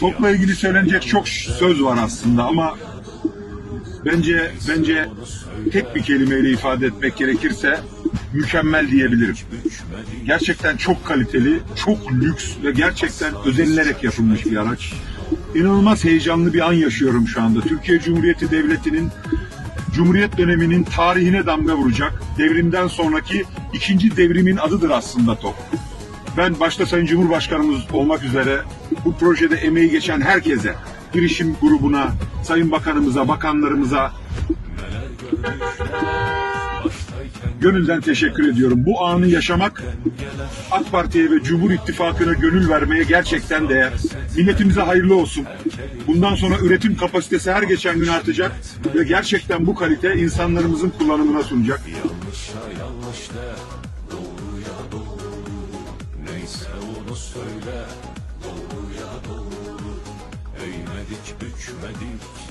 Topla ilgili söylenecek çok söz var aslında ama bence bence tek bir kelimeyle ifade etmek gerekirse mükemmel diyebilirim. Gerçekten çok kaliteli, çok lüks ve gerçekten özenilerek yapılmış bir araç. İnanılmaz heyecanlı bir an yaşıyorum şu anda. Türkiye Cumhuriyeti Devleti'nin Cumhuriyet döneminin tarihine damga vuracak devrimden sonraki ikinci devrimin adıdır aslında TOP. Ben başta Sayın Cumhurbaşkanımız olmak üzere bu projede emeği geçen herkese, girişim grubuna, Sayın Bakanımıza, bakanlarımıza gönülden teşekkür ediyorum. Bu anı yaşamak AK Parti'ye ve Cumhur İttifakı'na gönül vermeye gerçekten değer. Milletimize hayırlı olsun. Bundan sonra üretim kapasitesi her geçen gün artacak ve gerçekten bu kalite insanlarımızın kullanımına sunacak. Yanlış de Doğruya doğru Neyse onu söyle Doğruya doğru Eğmedik bükmedik